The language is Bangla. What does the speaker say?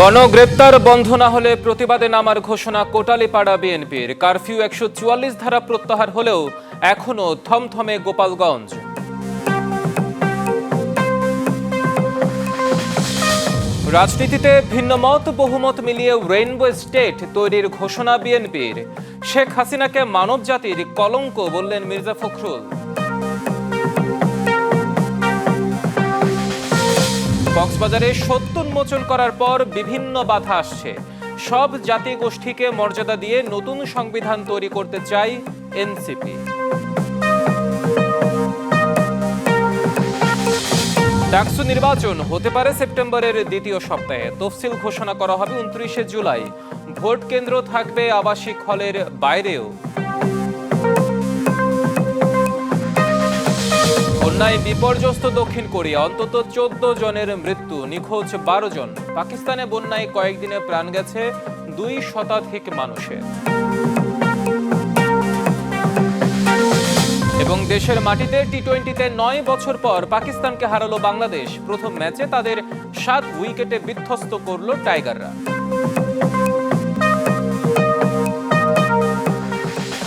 গণগ্রেপ্তার বন্ধ না হলে প্রতিবাদে নামার ঘোষণা কোটালীপাড়া বিএনপির। কারফিউ একশো চুয়াল্লিশ ধারা প্রত্যাহার হলেও এখনও থমথমে গোপালগঞ্জ। রাজনীতিতে ভিন্নমত বহুমত মিলিয়ে রেইনবো স্টেট তৈরির ঘোষণা বিএনপির। শেখ হাসিনাকে মানব জাতির কলঙ্ক বললেন মির্জা ফখরুল। কক্সবাজারে সত্য উন্মোচন করার পর বিভিন্ন বাধা আসছে। সব জাতি গোষ্ঠীকে মর্যাদা দিয়ে নতুন সংবিধান তৈরি করতে চাই এনসিপি। ডাকসু নির্বাচন হতে পারে সেপ্টেম্বরের দ্বিতীয় সপ্তাহে। তফসিল ঘোষণা করা হবে উনত্রিশে জুলাই। ভোট কেন্দ্র থাকবে আবাসিক হলের বাইরেও। বন্যায় বিপর্যস্ত দক্ষিণ কোরিয়া। অন্তত চোদ্দ জনের মৃত্যু, নিখোঁজ বারো জন। পাকিস্তানে বন্যায় কয়েকদিনে প্রাণ গেছে দুই শতাধিক মানুষের এবং দেশের মাটিতে টি টোয়েন্টিতে নয় বছর পর পাকিস্তানকে হারালো বাংলাদেশ। প্রথম ম্যাচে তাদের সাত উইকেটে বিধ্বস্ত করল টাইগাররা।